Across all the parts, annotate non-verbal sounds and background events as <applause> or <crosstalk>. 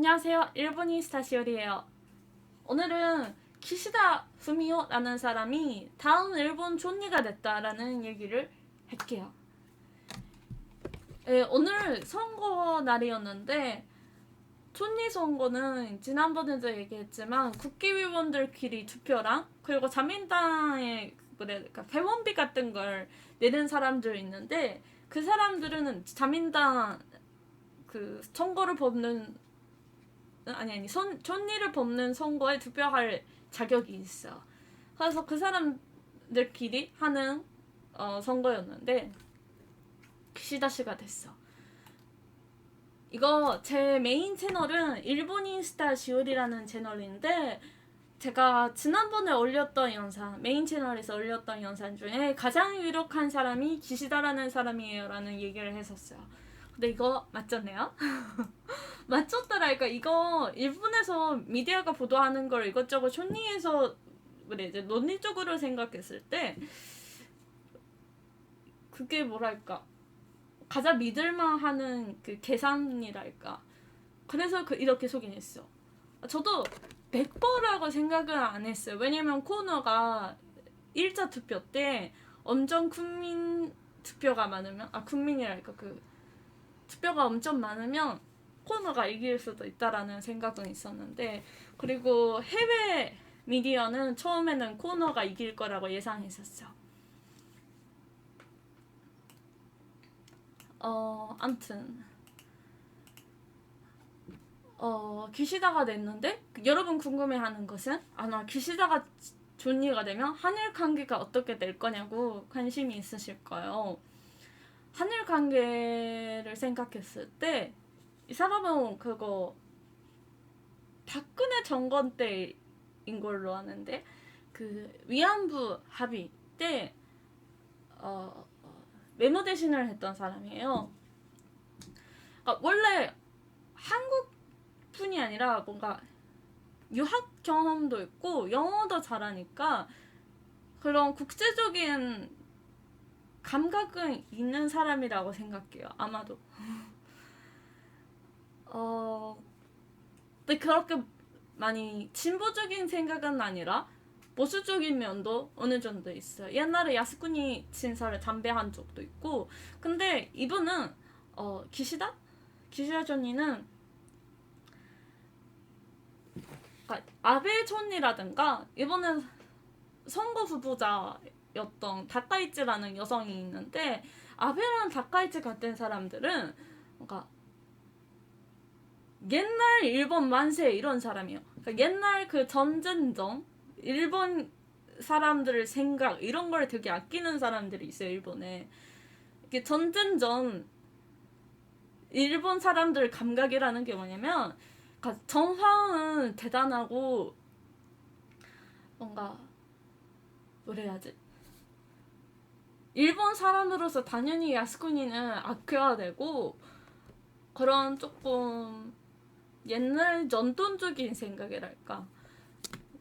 안녕하세요. 일본인 스타시오리예요. 오늘은 키시다 후미오라는 사람이 다음 일본 총리가 됐다라는 얘기를 할게요. 예, 오늘 선거 날이었는데 총리 선거는 지난번에도 얘기했지만 국회의원들끼리 투표랑 그리고 자민당의 그래 그러니까 회원비 같은 걸 내는 사람들 있는데 그 사람들은 자민당 그 선거를 뽑는 아니 아니 선, 총리를 뽑는 선거에 투표할 자격이 있어. 그래서 그 사람들끼리 하는 어, 선거였는데 키시다 씨가 됐어. 이거 제 메인 채널은 일본인 스타 시오리라는 채널인데 제가 지난번에 올렸던 영상 메인 채널에서 올렸던 영상 중에 가장 유력한 사람이 기시다라는 사람이에요라는 얘기를 했었어요. 근데 이거 맞잖아요? <laughs> 맞췄더라니까 이거 일본에서 미디어가 보도하는 걸 이것저것 촌리에서 그래 이제 논리적으로 생각했을 때 그게 뭐랄까 가장 믿을만하는 그 계산이랄까. 그래서 그 이렇게 소개했어. 저도 100%라고 생각은 안 했어요. 왜냐면 코너가 1차 투표 때 엄청 국민 투표가 많으면 아 국민이랄까 그 투표가 엄청 많으면 코너가 이길 수도 있다라는 생각은 있었는데 그리고 해외 미디어는 처음에는 코너가 이길 거라고 예상했었죠. 어, 암튼 어, 기시다가 됐는데 여러분 궁금해하는 것은 아마 기시다가 존리가 되면 한일 관계가 어떻게 될 거냐고 관심이 있으실 거예요. 한일 관계를 생각했을 때 이 사람은 그거 박근혜 정권 때인 걸로 아는데 그 위안부 합의 때 어, 메모 대신을 했던 사람이에요. 그러니까 원래 한국 분이 아니라 뭔가 유학 경험도 있고 영어도 잘하니까 그런 국제적인 감각은 있는 사람이라고 생각해요. 아마도. <laughs> 어, 근데 그렇게 많이 진보적인 생각은 아니라 보수적인 면도 어느 정도 있어요. 옛날에 야스쿠니 신사를 담배한 적도 있고, 근데 이분은 어, 기시다? 기시다 그러니까 아베 존니라든가 이번엔 선거 후보자 였던 다카이치라는 여성이 있는데 아베랑 다카이치 같은 사람들은 그러니까 옛날 일본 만세 이런 사람이에요. 그러니까 옛날 그 전쟁 전 일본 사람들의 생각 이런 걸 되게 아끼는 사람들이 있어요 일본에. 이게 전쟁 전 일본 사람들 감각이라는 게 뭐냐면 그러니까 정황은 대단하고 뭔가 뭐래야지 일본 사람으로서 당연히 야스쿠니는 아껴야 되고 그런 조금 옛날 전통적인 생각이랄까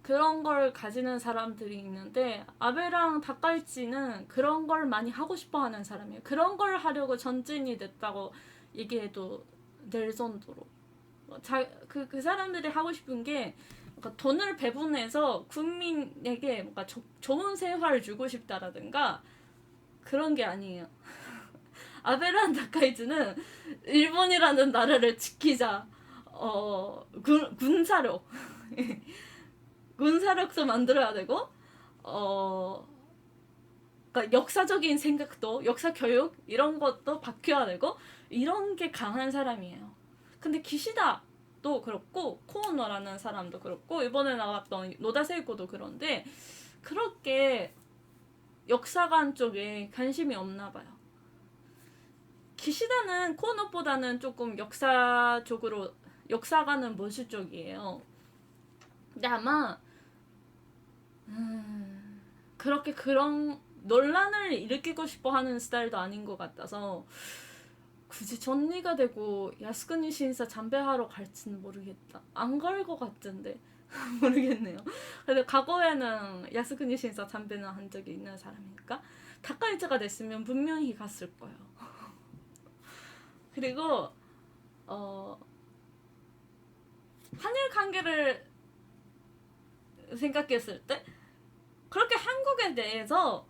그런 걸 가지는 사람들이 있는데 아베랑 다카이치는 그런 걸 많이 하고 싶어 하는 사람이에요. 그런 걸 하려고 전진이 됐다고 얘기해도 될 정도로 자, 그, 그 사람들이 하고 싶은 게 돈을 배분해서 국민에게 뭔가 조, 좋은 생활을 주고 싶다라든가 그런 게 아니에요. <laughs> 아베랑 다카이츠는 일본이라는 나라를 지키자. 어, 군, 군사력. <laughs> 군사력도 만들어야 되고, 어, 그러니까 역사적인 생각도, 역사 교육, 이런 것도 바뀌어야 되고, 이런 게 강한 사람이에요. 근데 기시다 도 그렇고, 코오노라는 사람도 그렇고, 이번에 나왔던 노다세이코도 그런데, 그렇게 역사관 쪽에 관심이 없나 봐요. 기시다는 코오노보다는 조금 역사 쪽으로 역사가는 모수 쪽이에요. 근데 아마 음, 그렇게 그런 논란을 일으키고 싶어 하는 스타일도 아닌 것 같아서 굳이 전리가 되고 야스쿠니 신사 잠배하러 갈지는 모르겠다. 안 갈 것 같은데 <laughs> 모르겠네요. 근데 과거에는 야스쿠니 신사 잠배는 한 적이 있는 사람이니까 다카이츠가 됐으면 분명히 갔을 거예요. <laughs> 그리고 어 한일 관계를 생각했을 때 그렇게 한국에 대해서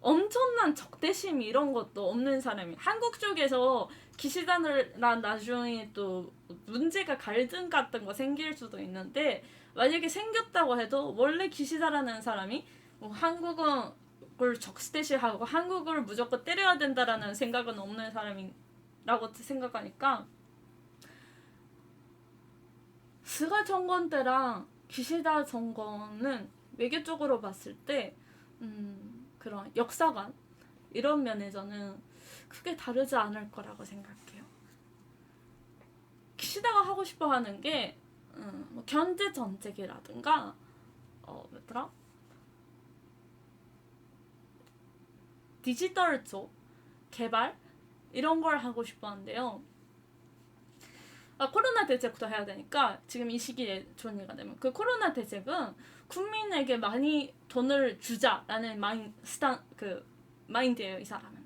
엄청난 적대심 이런 것도 없는 사람이 한국 쪽에서 기시다랑 나중에 또 문제가 갈등 같은 거 생길 수도 있는데 만약에 생겼다고 해도 원래 기시다라는 사람이 뭐 한국을 적대시하고 한국을 무조건 때려야 된다라는 생각은 없는 사람이라고 생각하니까 스가 정권 때랑 기시다 정권은 외교 쪽으로 봤을 때 음, 그런 역사관 이런 면에서는 크게 다르지 않을 거라고 생각해요. 기시다가 하고 싶어 하는 게 음, 뭐 경제 정책이라든가 어 뭐더라 디지털 쪽 개발 이런 걸 하고 싶어 하는데요. 아, 코로나 대책도 해야 되니까 지금 이 시기에 일가 되면 그 코로나 대책은 국민에게 많이 돈을 주자라는 마인 스탄 그 마인드예요 이 사람은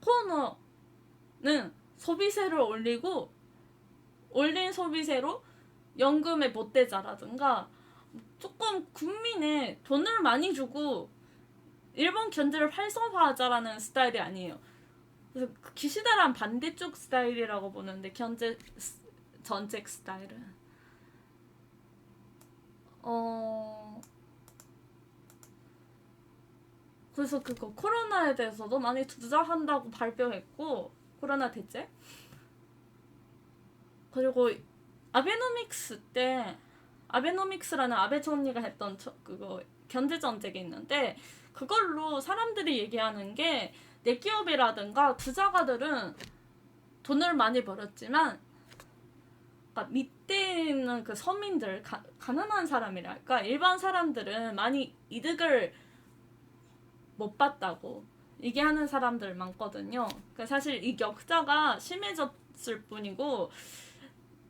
코너는 소비세를 올리고 올린 소비세로 연금에 못대자라든가 조금 국민에 돈을 많이 주고 일본 경제를 활성화하자라는 스타일이 아니에요. 그래서 기시다란 반대쪽 스타일이라고 보는데 경제 정책 스타일은 어 그래서 그거 코로나에 대해서도 많이 투자한다고 발표했고 코로나 대책? 그리고 아베노믹스 때 아베노믹스라는 아베 총리가 했던 저, 그거 경제 정책이 있는데 그걸로 사람들이 얘기하는 게 내 기업이라든가 투자가들은 돈을 많이 벌었지만 그러니까 밑에 있는 그 서민들 가, 가난한 사람이랄까 일반 사람들은 많이 이득을 못 봤다고 얘기하는 사람들 많거든요. 그러니까 사실 이 격차가 심해졌을 뿐이고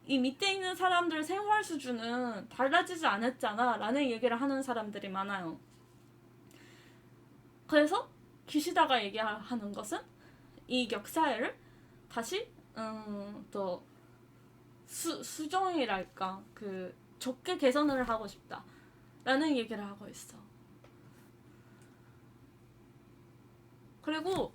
이 밑에 있는 사람들 생활 수준은 달라지지 않았잖아 라는 얘기를 하는 사람들이 많아요. 그래서 기시다가 얘기하는 것은 이 격차를 다시 음, 또 수, 수정이랄까 그 좋게 개선을 하고 싶다 라는 얘기를 하고 있어. 그리고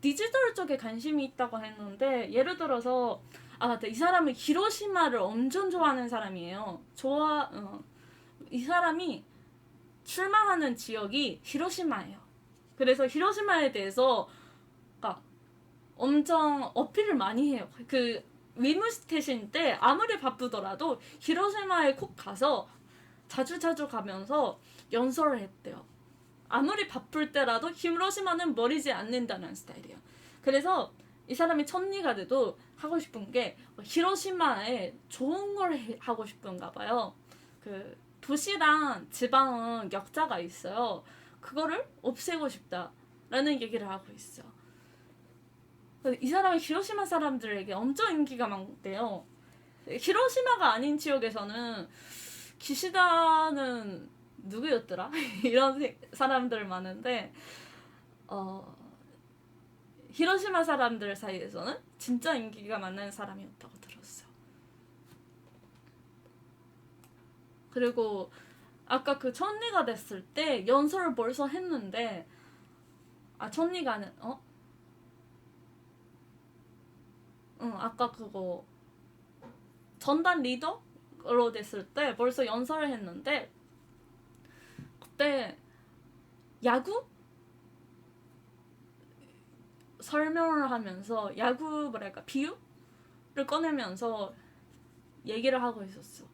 디지털 쪽에 관심이 있다고 했는데 예를 들어서 아 맞다 이 사람은 히로시마를 엄청 좋아하는 사람이에요. 좋아 어. 이 사람이 출마하는 지역이 히로시마예요. 그래서 히로시마에 대해서 그러니까 엄청 어필을 많이 해요. 그 위무스테이션 때 아무리 바쁘더라도 히로시마에 꼭 가서 자주 자주 가면서 연설을 했대요. 아무리 바쁠 때라도 히로시마는 버리지 않는다는 스타일이에요. 그래서 이 사람이 천리가 돼도 하고 싶은 게 히로시마에 좋은 걸 하고 싶은가 봐요. 그 도시랑 지방은 역자가 있어요. 그거를 없애고 싶다라는 얘기를 하고 있어. 이 사람은 히로시마 사람들에게 엄청 인기가 많대요. 히로시마가 아닌 지역에서는 기시다는 누구였더라? <laughs> 이런 사람들 많은데 어, 히로시마 사람들 사이에서는 진짜 인기가 많은 사람이었다고 들었어. 그리고 아까 그 천리가 됐을 때 연설을 벌써 했는데 아 천리가는 어? 응 아까 그거 전단 리더로 됐을 때 벌써 연설을 했는데 그때 야구 설명을 하면서 야구 뭐랄까 비유를 꺼내면서 얘기를 하고 있었어.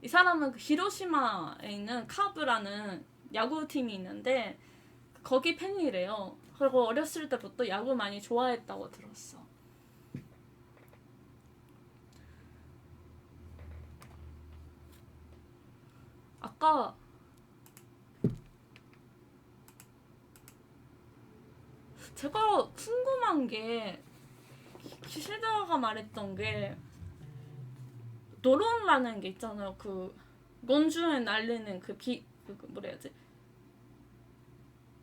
이 사람은 그 히로시마에 있는 카브라는 야구팀이 있는데 거기 팬이래요. 그리고 어렸을 때부터 야구 많이 좋아했다고 들었어. 아까 제가 궁금한 게 기실다가 말했던 게 드론라는 게 있잖아요. 그 론주에 날리는 그 비, 그, 그 뭐라 해야지?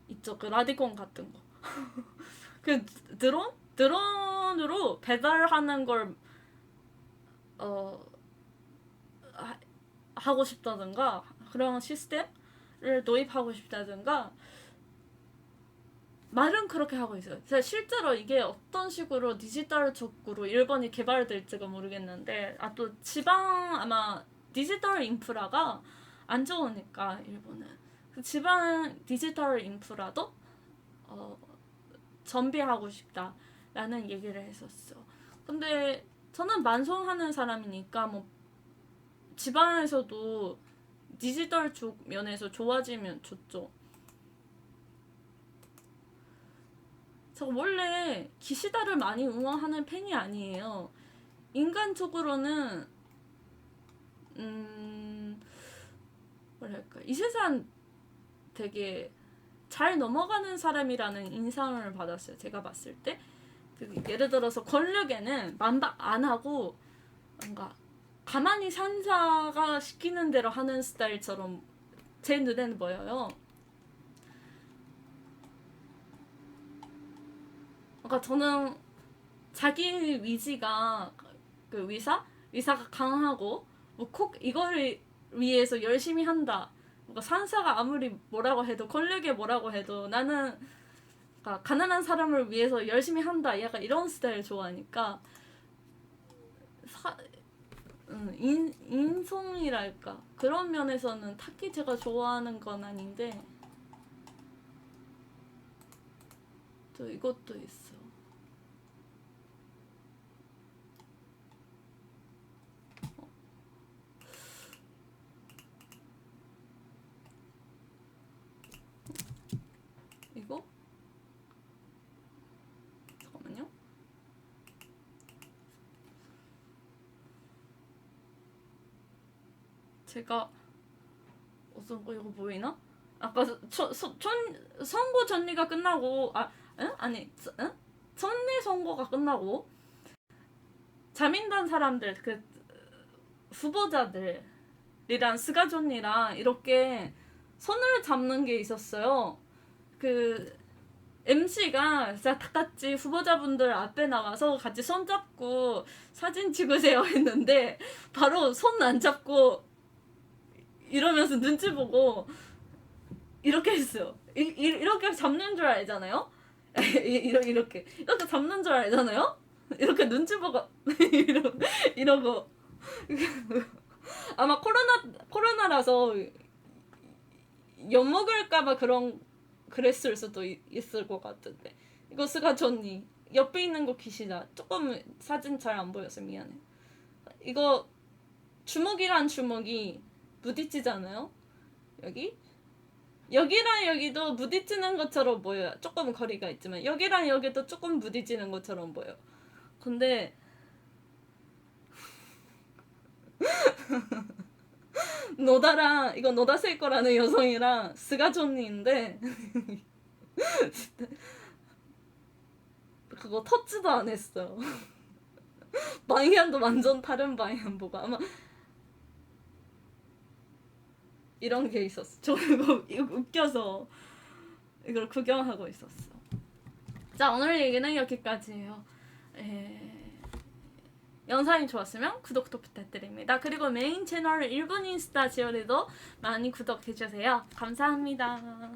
있죠. 그 라디콘 같은 거. <laughs> 그 드론? 드론으로 배달하는 걸 어, 하- 하고 싶다든가 그런 시스템을 도입하고 싶다든가 말은 그렇게 하고 있어요. 제가 실제로 이게 어떤 식으로 디지털적으로 일본이 개발될지가 모르겠는데 아 또 지방 아마 디지털 인프라가 안 좋으니까 일본은 그 지방 디지털 인프라도 어, 정비하고 싶다라는 얘기를 했었어. 근데 저는 만성하는 사람이니까 뭐 지방에서도 디지털 쪽 면에서 좋아지면 좋죠. 저 원래 기시다를 많이 응원하는 팬이 아니에요. 인간적으로는 음 뭐랄까 이 세상 되게 잘 넘어가는 사람이라는 인상을 받았어요. 제가 봤을 때 그 예를 들어서 권력에는 만박 안 하고 뭔가 가만히 산사가 시키는 대로 하는 스타일처럼 제 눈에는 보여요. 그러니까 저는 자기 위지가 그 위사 위사가 강하고 뭐꼭 이거를 위해서 열심히 한다. 뭔가 산사가 아무리 뭐라고 해도 권력에 뭐라고 해도 나는 그러니까 가난한 사람을 위해서 열심히 한다. 약간 이런 스타일 좋아하니까 사, 음, 인, 인성이랄까 그런 면에서는 타키 제가 좋아하는 건 아닌데 또 이것도 있어. 이거? 잠깐만요. 제가 어떤 거 이거 보이나? 아까 전, 선거 전리가 끝나고 아, 응? 아니, 서- 응? 전리 선거가 끝나고 자민당 사람들 그 후보자들이랑 스가존이랑 이렇게 손을 잡는 게 있었어요. 그 MC가 다 같이 후보자분들 앞에 나와서 같이 손 잡고 사진 찍으세요 <laughs> 했는데 바로 손 안 잡고 이러면서 눈치 보고 이렇게 했어요. 이, 이, 이렇게 잡는 줄 알잖아요. <laughs> 이렇게 이렇게 이렇게 잡는 줄 알잖아요. <laughs> 이렇게 눈치 보고 <laughs> 이러, 이러고 아마 코로나 코로나라서 엿 먹을까봐 그런 그랬을 수도 있, 있을 것 같은데 이거 스가 전니 옆에 있는 거 기시다 조금 사진 잘 안 보여서 미안해 이거 주먹이란 주먹이 부딪히잖아요? 여기? 여기랑 여기도 부딪히는 것처럼 보여요. 조금 거리가 있지만 여기랑 여기도 조금 부딪히는 것처럼 보여 근데 <laughs> 노다랑 이거 노다 세이코라는 여성이랑 스가존니인데 <laughs> 그거 터치도 안 했어요. <laughs> 방향도 완전 다른 방향 보고. 아마 이런 게 있었어. 저 이거, 이거 웃겨서 이걸 구경하고 있었어. 자 오늘 얘기는 여기까지예요. 에... 영상이 좋았으면 구독도 부탁드립니다. 그리고 메인 채널 일본 인스타 지어리도 많이 구독해주세요. 감사합니다.